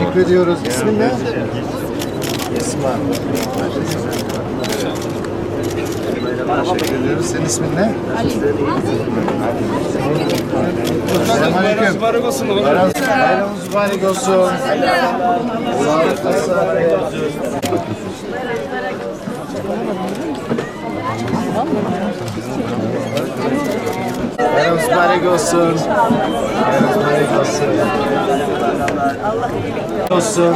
Teşekkür ediyoruz. İsmin ne? İsma. Teşekkür ediyoruz. Senin ismin ne? Ali. Selamünaleyküm. Mübarek olsun. Bayram- Bayramınız mübarek olsun. Sağlık, sağlık. Bayramınız mübarek olsun. Bayramınız mübarek olsun. olsun.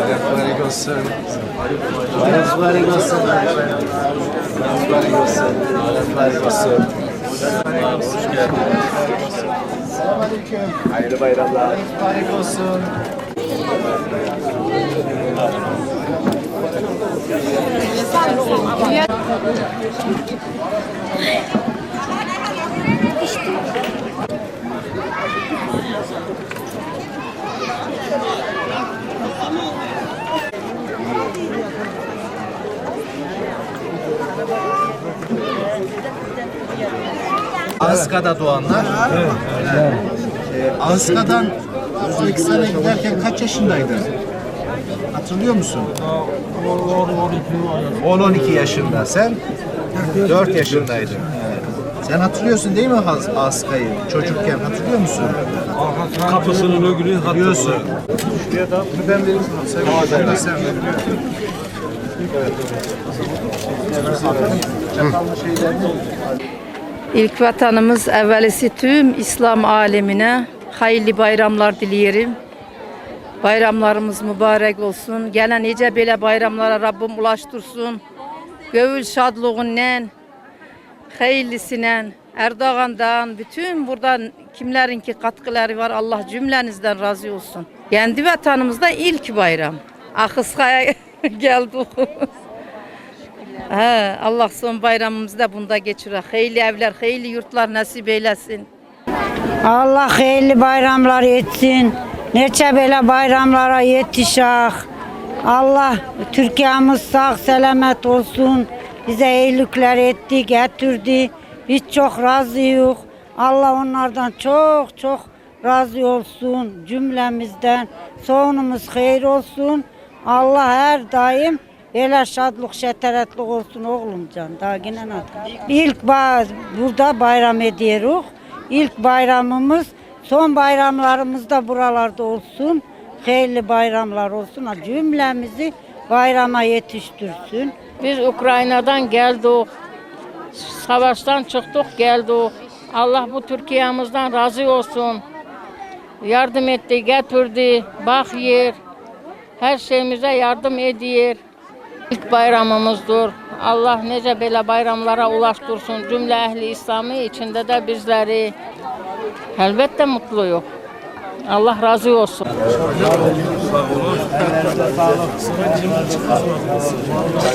Bayram mübarek olsun. Bayram mübarek olsun. Bayram mübarek olsun. Bayram mübarek olsun. Hoş geldin. Selamünaleyküm. Hayırlı bayramlar. Mübarek olsun. Anska'da doğanlar. Evet. Anska'dan Özbekistan'a giderken kaç yaşındaydın? Hatırlıyor musun? 10-12 yaşında. Sen 4 yaşındaydın. Sen hatırlıyorsun değil mi Has- Aska'yı? Çocukken hatırlıyor musun? Kapısının ögülü Biliyorsun. Şuraya da ben vereyim. Sen de İlk vatanımız evvelisi tüm İslam alemine hayırlı bayramlar dileyelim. Bayramlarımız mübarek olsun. Gelen nice belə bayramlara Rabbim ulaştırsın. Gövül şadlığından, hayırlısından, Erdoğan'dan, bütün buradan kimlerin ki katkıları var Allah cümlenizden razı olsun. Kendi vatanımızda ilk bayram. Akıskaya geldik. He, Allah son bayramımızı da bunda geçirir. Hayırlı evler, hayırlı yurtlar nasip eylesin. Allah hayırlı bayramlar etsin. Neçe belə bayramlara yetişək. Allah Türkiyəmiz sağ selamet olsun. Bize iyilikler etti, getirdi. Biz çok razıyıq. Allah onlardan çok çok razı olsun cümlemizden. Sonumuz hayır olsun. Allah her daim Belə şadlıq, şətərətlik olsun oğlumcan. Daha yine İlk ba burada bayram ediyoruz. İlk bayramımız, son bayramlarımız da buralarda olsun. Hayırlı bayramlar olsun. Cümlemizi bayrama yetiştirsin. Biz Ukrayna'dan geldik. Savaştan çıktık geldik. Allah bu Türkiye'mizden razı olsun. Yardım etti, getirdi. Bak yer. Her şeyimize yardım ediyor. İlk bayramımızdır. Allah nece belə bayramlara ulaştırsın. Cümle ehli İslamı içinde de bizleri. Elbette mutluyuz. Allah razı olsun.